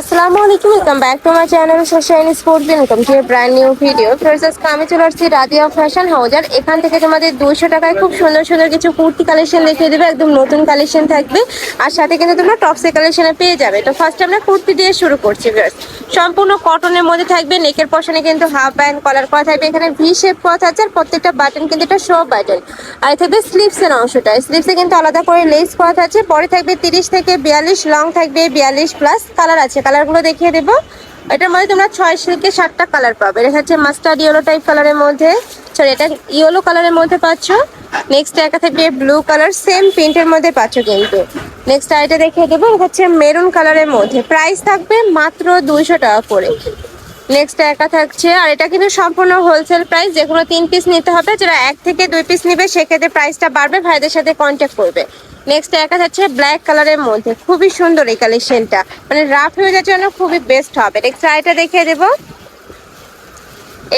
আসসালামু আলাইকুম welcome back to my channel Shine Sports income to brand new video আজকে আমি চলে আসছি রাদিয়া ফ্যাশন হাউজার এখান থেকে তোমাদের দুশো টাকায় খুব সুন্দর সুন্দর কিছু কুর্তি কালেকশন দেখিয়ে দেবে, একদম নতুন কালেকশন থাকবে। আর সাথে কিন্তু তোমরা টপসের কালেকশনে পেয়ে যাবে। তো ফার্স্ট আমরা কুর্তি দিয়ে শুরু করছি সম্পূর্ণ কটনের মধ্যে থাকবে নেকের পশনে কিন্তু হাফ ব্যান্ড কলার করা থাকবে। এখানে ভি শেপ করা থাকছে, আর প্রত্যেকটা বাটন কিন্তু এটা সব বাটন আর থাকবে স্লিপসের অংশটা। স্লিপসে কিন্তু আলাদা করে লেস করা থাকছে। পরে থাকবে তিরিশ থেকে বিয়াল্লিশ লং থাকবে বিয়াল্লিশ প্লাস কালার আছে। কালারগুলো দেখিয়ে দেবো। এটার মধ্যে তোমরা ছয় সিল্কের সাতটা কালার পাবে। এটা হচ্ছে মাস্টার্ড ইয়েলো টাইপ কালারের মধ্যে। সরি এটা ইয়েলো কালারের মধ্যে পাচ্ছ। নেক্সট একা থাকবে ব্লু কালার সেম প্রিন্টের মধ্যে পাচ্ছ কিন্তু। নেক্সট আইটা দেখিয়ে দেবো হচ্ছে মেরুন কালারের মধ্যে। প্রাইস থাকবে মাত্র দুইশো টাকা করে। নেক্সট একা থাকছে, আর এটা কিন্তু সম্পূর্ণ হোলসেল প্রাইস যে কোনো তিন পিস নিতে হবে, যারা এক থেকে দুই পিস নিবে, সেক্ষেত্রে প্রাইসটা বাড়বে, ভাইদের সাথে কন্ট্যাক্ট করবে। নেক্সট একা থাকছে ব্ল্যাক কালারের মধ্যে, খুবই সুন্দর এই কালেকশনটা মানে রাফ হয়ে যাওয়ার জন্য খুবই বেস্ট হবে। নেক্সট আইটা দেখিয়ে দেবো।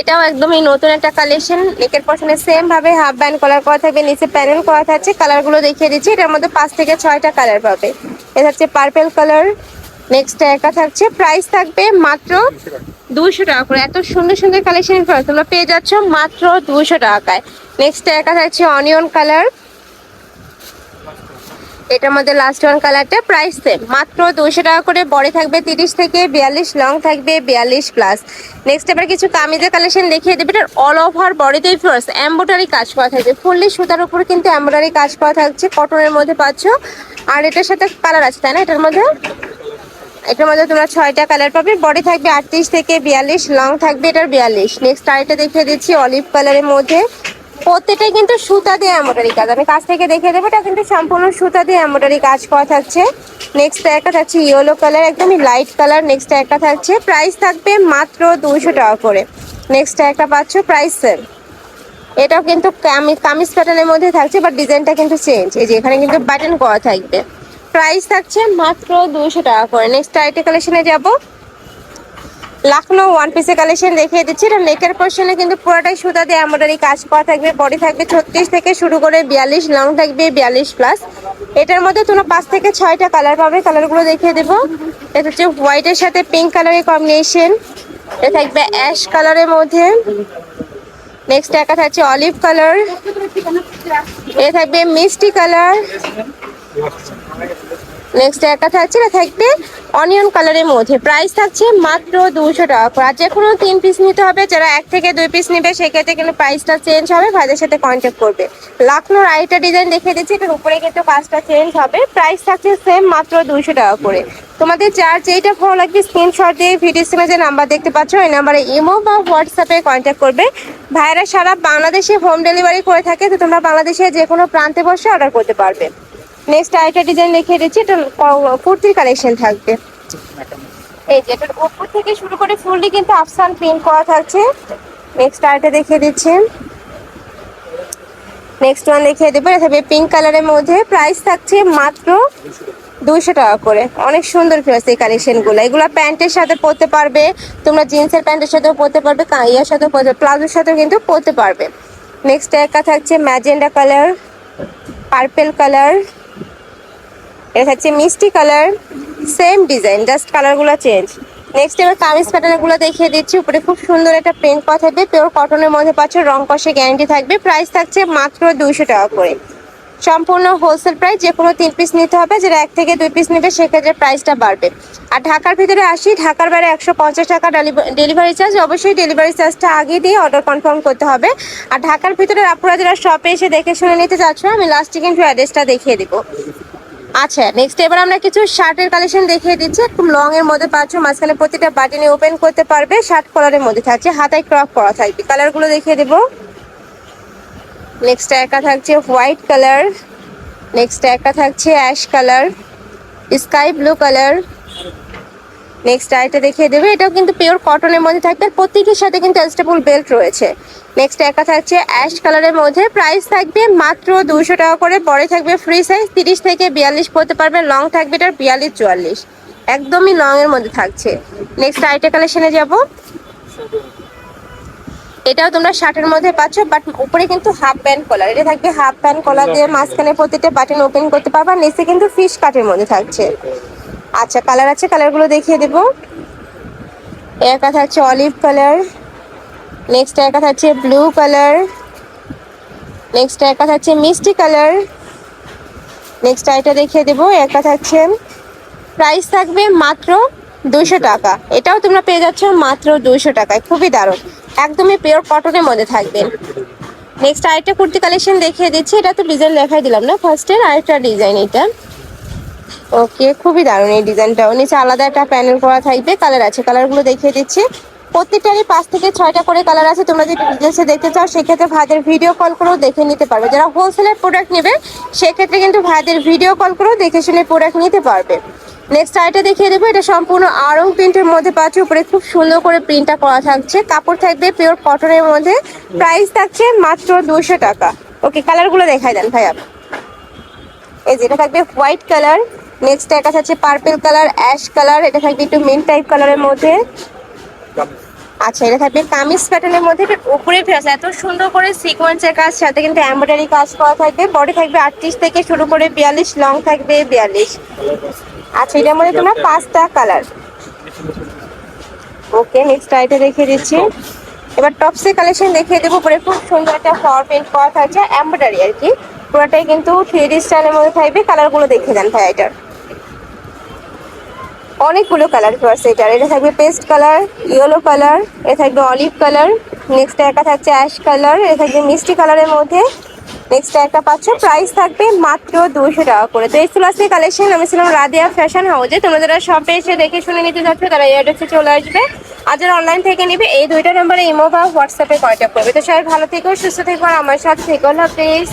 এটাও একদমই নতুন একটা কালেকশন নেকের পশনে সেম ভাবে হাফ ব্যান্ড কলার করা থাকবে, নিচে প্যানেল করা থাকছে কালারগুলো দেখিয়ে দিচ্ছি, এটার মধ্যে পাঁচ থেকে ছয়টা কালার পাবে। এটা হচ্ছে পার্পেল কালার নেক্সট একা থাকছে প্রাইস থাকবে মাত্র দুশো টাকা করে। এত সুন্দর সুন্দর কালেকশন তোমরা পেয়ে যাচ্ছ মাত্র দুশো টাকায়। নেক্সট একা থাকছে অনিয়ন কালার এটার মধ্যে লাস্ট ওয়ান কালারটা প্রাইস সেম মাত্র দুশো টাকা করে, বড়ি থাকবে তিরিশ থেকে বিয়াল্লিশ লং থাকবে বিয়াল্লিশ প্লাস নেক্সট এবার কিছু কামিজের কালেকশন দেখিয়ে দেবে। এটার অল ওভার বডিতেই ফার্স্ট এম্ব্রয়ডারি কাজ করা থাকবে। ফুললি সুতার উপর কিন্তু এম্ব্রয়ডারি কাজ করা থাকছে কটনের মধ্যে পাচ্ছ। আর এটার সাথে কালার আছে, তাই না? এটার মধ্যে? এটার মধ্যে তোমরা ছয়টা কালার পাবে। বডি থাকবে আটত্রিশ থেকে বিয়াল্লিশ লং থাকবে এটার বিয়াল্লিশ। নেক্সট আরেকটা দেখিয়ে দিচ্ছি অলিভ কালারের মধ্যে। প্রত্যেকটাই কিন্তু সুতা দিয়ে এমব্রয়ডারি কাজ। আমি কাছ থেকে দেখে দেবো, এটা কিন্তু সম্পূর্ণ সুতা দিয়ে এমব্রয়ডারি কাজ করা থাকছে। নেক্সট একটা থাকছে ইয়েলো কালার একদমই লাইট কালার নেক্সট একটা থাকছে প্রাইস থাকবে মাত্র দুইশো টাকা করে। নেক্সট একটা পাচ্ছ প্রাইস সেম এটাও কিন্তু কামি- কামিজ প্যাটার্নের মধ্যে থাকছে বাট ডিজাইনটা কিন্তু চেঞ্জ এই যে এখানে কিন্তু বাটন করা থাকবে। প্রাইস থাকছে মাত্র দুশো টাকা করে। নেক্সট আইটি কালেকশনে যাব। লাখনৌ ওয়ান পিসের কালেকশন দেখিয়ে দিচ্ছি। এটা নেকের পোর্শনে কিন্তু পুরোটাই সুতা দিয়ে এমব্রয়ডারি কাজ করা থাকবে। বডি থাকবে ছত্রিশ থেকে শুরু করে বিয়াল্লিশ লং থাকবে বিয়াল্লিশ প্লাস এটার মধ্যে তোমরা পাঁচ থেকে ছয়টা কালার পাবে। কালারগুলো দেখিয়ে দেবো। এটা হচ্ছে হোয়াইটের সাথে পিঙ্ক কালারের কম্বিনেশন এটা থাকবে অ্যাশ কালারের মধ্যে। নেক্সট একা থাকছে অলিভ কালার এটা থাকবে মিষ্টি কালার নেক্সট একটা থাকছে এটা থাকবে অনিয়ন কালারের মধ্যে। প্রাইস থাকছে মাত্র দুশো টাকা করে। আর যে কোনো তিন পিস নিতে হবে, যারা এক থেকে দুই পিস নেবে, সেক্ষেত্রে কিন্তু প্রাইসটা চেঞ্জ হবে, ভাইদের সাথে কন্ট্যাক্ট করবে। লাখনোর আইটা ডিজাইন দেখিয়ে দিচ্ছি, এটার উপরে কিন্তু কাজটা চেঞ্জ হবে। প্রাইস থাকছে সেম মাত্র দুশো টাকা করে। তোমাদের যার যেইটা ভালো লাগবে স্ক্রিনশট দিয়ে ভিডিও স্ক্রিনে যে নাম্বার দেখতে পাচ্ছ ওই নাম্বারে ইমো বা হোয়াটসঅ্যাপে কন্ট্যাক্ট করবে। ভাইরা সারা বাংলাদেশে হোম ডেলিভারি করে থাকে, তো তোমরা বাংলাদেশের যে কোনো প্রান্তে বসে অর্ডার করতে পারবে। নেক্সট আরেকটা ডিজাইন দেখিয়ে দিচ্ছি এটা কুর্তির কালেকশন থাকবে। এই যে, এটার উপর থেকে শুরু করে ফুললি কিন্তু আফসান প্রিন্ট করা থাকছে। নেক্সট আরেকটা দেখিয়ে দিচ্ছি। নেক্সট ওয়ান দেখিয়ে দেবো, এটা থাকবে পিঙ্ক কালারের মধ্যে। প্রাইস থাকছে মাত্র দুইশো টাকা করে। অনেক সুন্দর ফিরাস এই কালেকশনগুলো এগুলো প্যান্টের সাথে পরতে পারবে, তোমরা জিন্সের প্যান্টের সাথেও পরতে পারবে ইয়ার সাথেও পরতে প্লাজোর সাথেও কিন্তু পরতে পারবে। নেক্সট একটা থাকছে ম্যাজেন্ডা কালার পার্পেল কালার, এটা হচ্ছে মিষ্টি কালার সেম ডিজাইন জাস্ট কালারগুলো চেঞ্জ নেক্সট এবার কামিজ প্যাটার্নগুলো দেখিয়ে দিচ্ছি, উপরে খুব সুন্দর একটা প্রিন্ট করা থাকবে পিওর কটনের মধ্যে পাচ্ছে, রং কষে গ্যারান্টি থাকবে প্রাইস থাকছে মাত্র দুইশো টাকা করে। সম্পূর্ণ হোলসেল প্রাইস যে কোনো তিন পিস নিতে হবে, যেটা এক থেকে দুই পিস নেবে সেক্ষেত্রে প্রাইসটা বাড়বে। আর ঢাকার ভিতরে আসি, ঢাকার বাইরে একশো পঞ্চাশ টাকা ডেলিভারি চার্জ অবশ্যই ডেলিভারি চার্জটা আগে দিয়ে অর্ডার কনফার্ম করতে হবে। আর ঢাকার ভিতরে আপনারা যারা শপে এসে দেখে শুনে নিতে চাচ্ছ, আমি লাস্টে কিন্তু অ্যাড্রেসটা দেখিয়ে দেবো। আচ্ছা নেক্সট এবার আমরা কিছু শার্টের কালেকশন দেখিয়ে দিচ্ছি। একটু লং এর মধ্যে পাচ্ছ, মাঝখানে প্রতিটা বাটনে ওপেন করতে পারবে শার্ট কলারের মধ্যে থাকছে, হাতায় ক্রপ করা থাকবে। কালারগুলো দেখিয়ে দেবো। নেক্সট একা থাকছে হোয়াইট কালার নেক্সট একা থাকছে ash colour sky blue colour next আরেকটা দেখিয়ে দেবে। এটাও কিন্তু পিওর কটনের মধ্যে থাকবে। আর প্রত্যেকের সাথে কিন্তু অ্যাডজাস্টেবল বেল্ট রয়েছে। নেক্সট একা থাকছে অ্যাশ কালারের মধ্যে। প্রাইস থাকবে মাত্র দুশো টাকা করে। পরে থাকবে ফ্রি সাইজ তিরিশ থেকে বিয়াল্লিশ পড়তে পারবে। লং থাকবে এটার বিয়াল্লিশ, চুয়াল্লিশ। একদমই লং এর মধ্যে থাকছে। নেক্সট আরেকটা কালেকশনে যাব। এটাও তোমরা শার্টের মধ্যে পাচ্ছ বাট উপরে কিন্তু হাফ প্যান্ট কলার এটা থাকবে হাফ প্যান্ট কলার দিয়ে মাঝখানে প্রতিটা বাটন ওপেন করতে পারবে আর নিচে কিন্তু ফিশ কাটের মধ্যে থাকছে। আচ্ছা কালার আছে কালারগুলো দেখিয়ে দেবো। একটা থাকছে অলিভ কালার নেক্সট একটা থাকছে ব্লু কালার নেক্সট একটা থাকছে মিষ্টি কালার নেক্সট আইটা দেখিয়ে দেবো একটা থাকছে প্রাইস থাকবে মাত্র দুশো টাকা। এটাও তোমরা পেয়ে যাচ্ছ মাত্র দুশো টাকায়, খুবই দারুণ। একদমই পিওর কটনের মধ্যে থাকবে। নেক্সট আরেকটা কুর্তি কালেকশন দেখিয়ে দিচ্ছি, এটা তো ডিজাইন লেখাই দিলাম না ফার্স্টের আরেকটা ডিজাইন এটা। ওকে খুবই দারুণ এই ডিজাইনটাও নিচে আলাদা একটা প্যানেল করা থাকবে কালার আছে কালারগুলো দেখিয়ে দিচ্ছি। প্রত্যেকটারই পাঁচ থেকে ছয়টা করে কালার আছে, তোমরা যদি ডিটেলসে দেখতে চাও, সেক্ষেত্রে ভাইদের ভিডিও কল করেও দেখে নিতে পারবে। যারা হোলসেলের প্রোডাক্ট নেবে, সেক্ষেত্রে কিন্তু ভাইদের ভিডিও কল করেও দেখে শুনে প্রোডাক্ট নিতে পারবে। নেক্সট আইটা দেখিয়ে দেবো, এটা সম্পূর্ণ আরং প্রিন্টের মধ্যে পাচ্ছে। উপরে খুব সুন্দর করে প্রিন্টটা করা থাকছে। কাপড় থাকবে পিওর কটনের মধ্যে। প্রাইস থাকছে মাত্র দুশো টাকা। ওকে কালারগুলো দেখাই দেন ভাইয়া। এই যেটা থাকবে হোয়াইট কালার নেক্সট একটা থাকছে পার্পল কালার অ্যাশ কালার এটা থাকবে একটু মিন টাইপ কালারের মধ্যে। আচ্ছা এটা থাকবে কামিজ প্যাটার্নের মধ্যে। উপরে ফেরাস এত সুন্দর করে সিকোয়েন্সের কাজ, সাথে কিন্তু এমব্রয়ডারি কাজ করা থাকবে। বডি থাকবে আটত্রিশ থেকে শুরু করে বিয়াল্লিশ লং থাকবে বিয়াল্লিশ। আচ্ছা এটার মধ্যে তোমার পাঁচটা কালার ওকে নেক্সট আইটা দেখিয়ে দিচ্ছি। এবার টপসের কালেকশন দেখিয়ে দেবো। পরে খুব সুন্দর একটা ফ্লাওয়ার প্রিন্ট করা থাকছে এমব্রয়ডারি আর কি। পুরোটাই কিন্তু থ্রি ডি স্টাইলের মধ্যে থাকবে। কালারগুলো দেখিয়ে দেন ভাই এটার। অনেকগুলো কালার আছে এটার। এটা থাকবে পেস্ট কালার ইয়েলো কালার এ থাকবে অলিভ কালার নেক্সট একটা থাকছে অ্যাশ কালার এ থাকবে মিষ্টি কালারের মধ্যে। নেক্সট একটা পাচ্ছ প্রাইস থাকবে মাত্র দুশো টাকা করে। তো এই ছিল আজকে কালেকশন আমি ছিলাম রাদিয়া ফ্যাশন হাউজে তোমরা যারা শপে এসে দেখে শুনে নিতে চাচ্ছ, তারা এই অ্যাড্রেসে চলে আসবে। আর যারা অনলাইন থেকে নিবে, এই দুইটা নম্বরে ইমো বা হোয়াটসঅ্যাপে কন্ট্যাক্ট করবে। তো সবাই ভালো থেকো, সুস্থ থেকো, আর আমার সাথে থেকো। প্লিজ